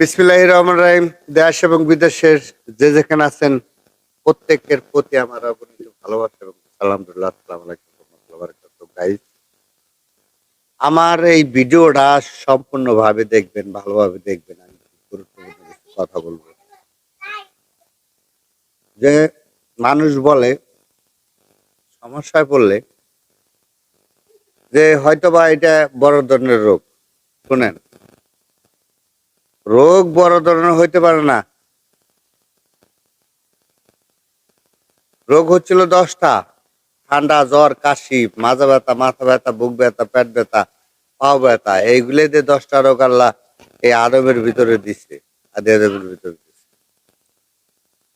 বিসমিল্লাহ রহমান রাহিম। দেশ এবং বিদেশের যে যেখানে আছেন, প্রত্যেকের প্রতি আমার অগণিত ভালোবাসা এবং আলহামদুলিল্লাহ, আসসালামু আলাইকুম গাইস আমার এই ভিডিওটা সম্পূর্ণভাবে দেখবেন, ভালোভাবে দেখবেন। আমি গুরুত্বপূর্ণ কথা বলব। যে মানুষ বলে, সমস্যায় পড়লে যে হয়তোবা এটা বড় ধরনের রোগ। শুনেন। রোগ বড় ধরনের হইতে পারে না। রোগ হচ্ছিল দশটা। ঠান্ডা, জ্বর, কাশি, মাজা ব্যথা, মাথা ব্যথা, বুক ব্যথা, পেট ব্যথা, পাও ব্যথা, এইগুলো দিয়ে দশটা রোগ আল্লাহ এই আদমের ভিতরে দিচ্ছে আদি আদমের ভিতরে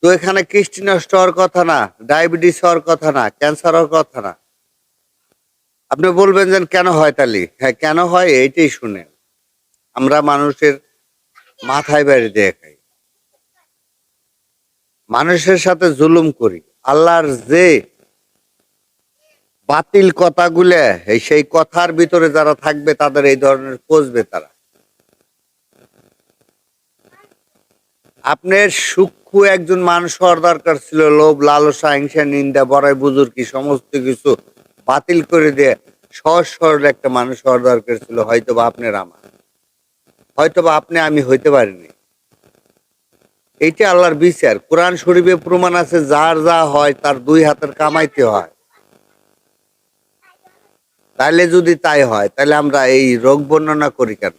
তো এখানে কৃষ্টি নষ্ট হওয়ার কথা না, ডায়াবেটিস হওয়ার কথা না, ক্যান্সার হওয়ার কথা না। আপনি বলবেন যে কেন হয় তালি? হ্যাঁ কেন হয়? এইটাই শুনেন। আমরা মানুষের মাথায় বাড়ি দিয়ে খাই। মানুষের সাথে জুলুম করি। আল্লাহর যে বাতিল কথাগুলো সেই কথার ভিতরে যারা থাকবে, তাদের এই ধরনের পচবে তারা। আপনার সূক্ষ্ম একজন মানুষ হওয়ার দরকার ছিল, লোভ, লালসা, হিংসা, নিন্দা, বড়াই বুজুর্গি সমস্ত কিছু বাতিল করে দিয়ে সহজ সরল একটা মানুষ হওয়ার দরকার ছিল হয়তো বা আপনার আমার। হয়তো বা আপনি, আমি হইতে পারিনি। এইটা আল্লাহর বিচার। কোরআন শরীফে প্রমাণ আছে, যার যা হয় তার দুই হাতের কামাইতে হয়। তাইলে যদি তাই হয় তাহলে আমরা এই রোগ বর্ণনা করি কেন?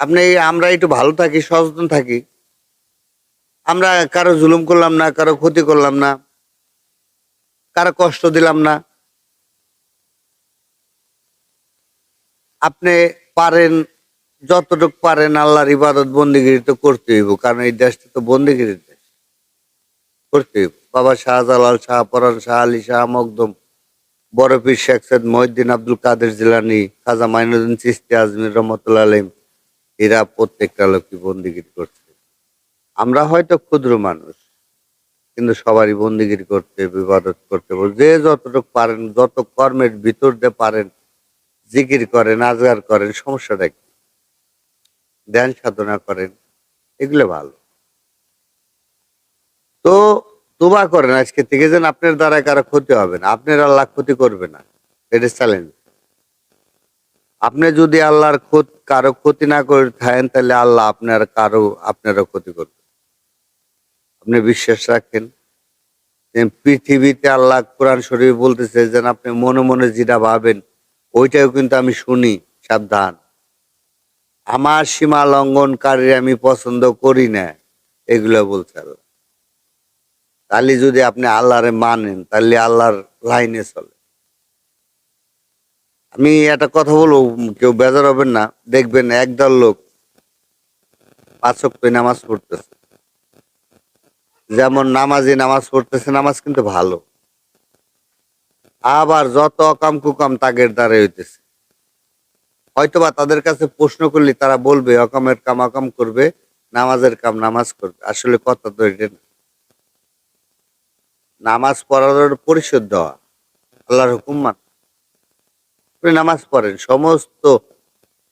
আপনি আমরা একটু ভালো থাকি, সচেতন থাকি। আমরা কারও জুলুম করলাম না, কারও ক্ষতি করলাম না, কারও কষ্ট দিলাম না। আপনি পারেন যতটুকু পারেন আল্লাহর ইবাদত বন্দিগিরি তো করতে হইব, কারণ এই দেশটা তো বন্দিগিরির দেশ। করতে হইব। বাবা শাহজালাল শাহ, পরান শাহ, আলী শাহ, মকদম বরফির শেখ সৈয়দ মহিউদ্দিন আব্দুল কাদের জিলানি, খাজা মাইনুদ্দিন চিস্তি, আজমির রহমতুল্লাহ আলিম এরা প্রত্যেকটা লোকই বন্দিগিরি করছে আমরা হয়তো ক্ষুদ্র মানুষ, কিন্তু সবারই বন্দিগিরি করতে বিবাদত করতে। যে যতটুকু পারেন, যত কর্মের ভিতর দিয়ে পারেন, জিকির করেন, আজগার করেন, সমস্যাটা কি? ধ্যান সাধনা করেন, এগুলো ভালো। তো তোবা করেন আজকে থেকে যেন আপনার দ্বারা কারও ক্ষতি হবে না, আপনার আল্লাহ ক্ষতি করবে না এটা চ্যালেঞ্জ আপনি যদি আল্লাহর ক্ষত, কারও ক্ষতি না করে থাকেন, তাহলে আল্লাহ আপনার কারও, আপনারও ক্ষতি করবে। আপনি বিশ্বাস রাখেন পৃথিবীতে আল্লাহ কোরআন শরীফ বলতেছে, যেন আপনি মনে মনে যেটা ভাবেন, ওইটাও কিন্তু আমি শুনি, সাবধান। আমার সীমা লঙ্ঘনকারী আমি পছন্দ করি না, এগুলো বলছে আল্লাহ। তাহলে যদি আপনি আল্লাহরে মানেন, তাহলে আল্লাহর লাইনে চলে। আমি একটা কথা বলব, কেউ বেজার হবেন না। দেখবেন একদল লোক পাঁচ ওয়াক্ত নামাজ পড়তেছে। যেমন নামাজি নামাজ পড়তেছে, নামাজ কিন্তু ভালো। আবার যত অকাম কুকাম তাগের দ্বারা হইতেছে। হয়তোবা তাদের কাছে প্রশ্ন করলে তারা বলবে, অকামের কাম অকাম করবে, নামাজের কাম নামাজ করবে। আসলে কথা তো এটা না। নামাজ পড়ার পরিশোধ দেওয়া আল্লাহর হুকুম মান। আপনি নামাজ পড়েন, সমস্ত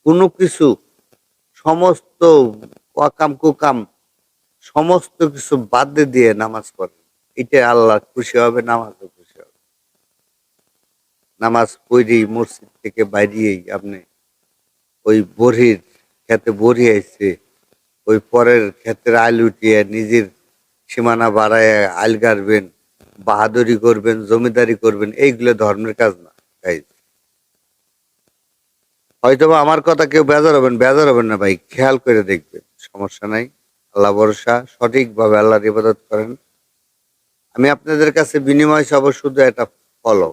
কোনো কিছু, সমস্ত অকাম কুকাম, সমস্ত কিছু বাদ দিয়ে নামাজ পড়েন। এটা আল্লাহ খুশি হবে, নামাজও খুশি হবে। নামাজ পড়েই মসজিদ থেকে বাইরিয়েই আপনি ওই বড়ির খেতে বড়ি আইছে, ওই পরের ক্ষেতের আইল উঠিয়ে নিজের সীমানা বাড়ায় আইল গাড়বেন, বাহাদুরি করবেন, জমিদারি করবেন, এইগুলো ধর্মের কাজ না guys। হয়তোবা আমার কথা কেউ বেজার হবেন বেজার হবেন না, ভাই, খেয়াল করে দেখবেন, সমস্যা নাই, আল্লাহ ভরসা, সঠিকভাবে আল্লাহর ইবাদত করেন আমি আপনাদের কাছে বিনিময় সব শুধু একটা ফলো